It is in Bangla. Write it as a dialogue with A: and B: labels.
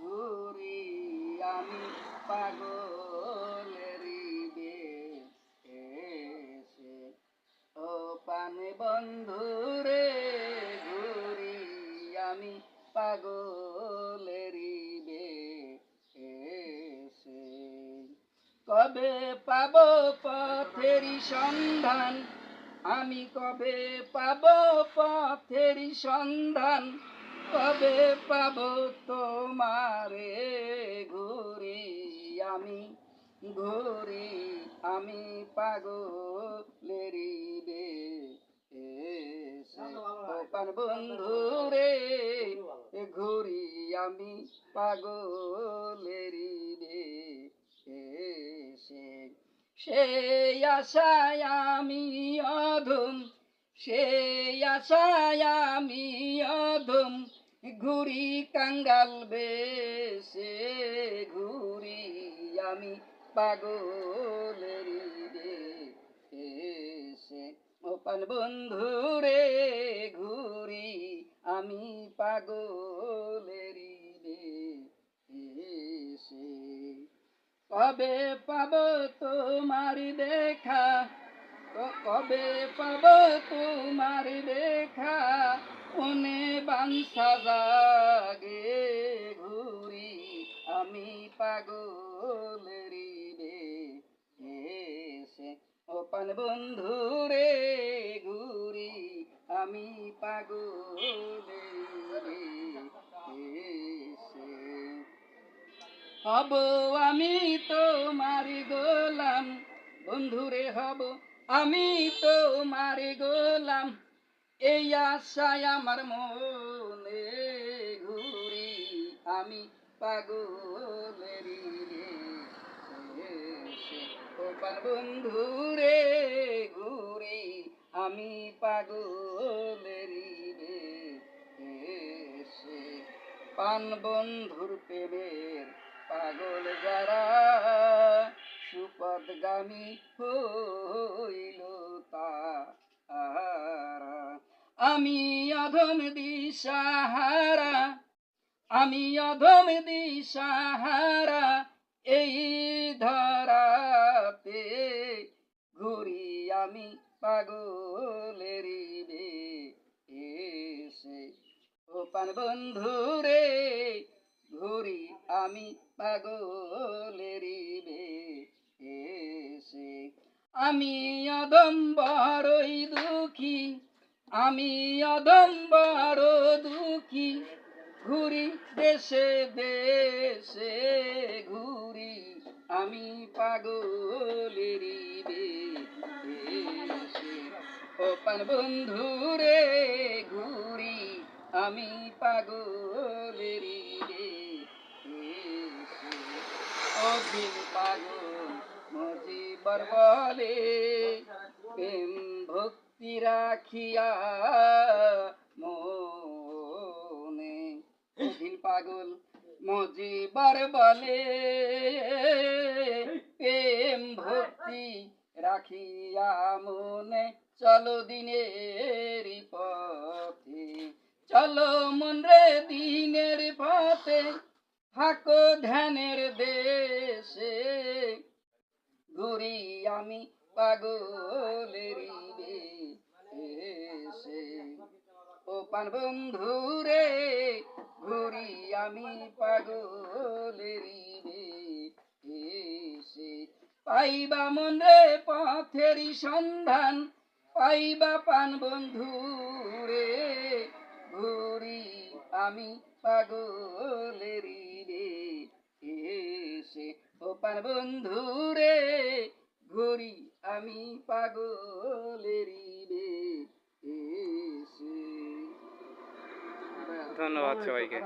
A: ঘুরি আমি পাগলেরি বেশে ও পানে বন্ধু রে ঘুরি আমি পাগলেরি বেশে কবে পাব পথেরি সন্ধান? আমি কবে পাব পথেরি সন্ধান? কবে পাব তোমারে ঘুরি আমি? ঘুরি আমি পাগলেরি বে পান বন্ধু রে ঘুরি আমি পাগলেরি বে সেই আশায় আমি অধম সেই আশায় আমি অধম ঘুরি কাঙ্গাল বেশে, ঘুরি আমি পাগলেরি এসে ওপান বন্ধু রে ঘুরি আমি পাগলেরি এসে কবে পাব তোমার দেখা? কবে পাব তোমার দেখা? মনে বাঞ্ছা জাগে ঘুরি। আমি পাগলেরি রে এসে ওপান বন্ধু রে ঘুরি। আমি পাগলেরি রে এসে হব আমি তোমার গোলাম। বন্ধুরে হব আমি তোমার গোলাম, এই আশায় আমার মনে ঘুরি, আমি ওপার বন্ধু রে ঘুরি, আমি পাগলেরি পান বন্ধুর প্রেমের পাগল যারা সুপদগামী হইল তারা আমি অধম দিশাহারা, আমি অধম দিশাহারা এই ধরাতে ঘুরি আমি পাগলেরি রে এসে ও পান ঘুরি আমি পাগলেরি আমি অদম বড়ই দুঃখী, আমি অদম বড় দুঃখী। ঘুরি দেশে দেশে ঘুরি, আমি পাগলেরি বে এসে ও পান বন্ধু রে ঘুরি, আমি পাগলেরি রে এসে অভিন পাগল মজিবর বলে প্রেম ভক্তি রাখিয়া মনে অভিন পাগল মজিবর বলে প্রেম ভক্তি রাখিয়া মনে চলো দিনের পথে। চলো মন রে দিনের পথে, থাকো ধ্যানের দেশে। ঘুরি আমি পাগলেরি দেশে ও পান বন্ধু রে, ঘুরি আমি পাগলেরি দেশে পাইবা মন রে পথেরই সন্ধান, পাইবা পান বন্ধু রে, ঘুরি আমি পাগলেরি এসে। পান বন্ধু রে ঘুরি আমি পাগলেরি রে
B: ধন্যবাদ সবাইকে।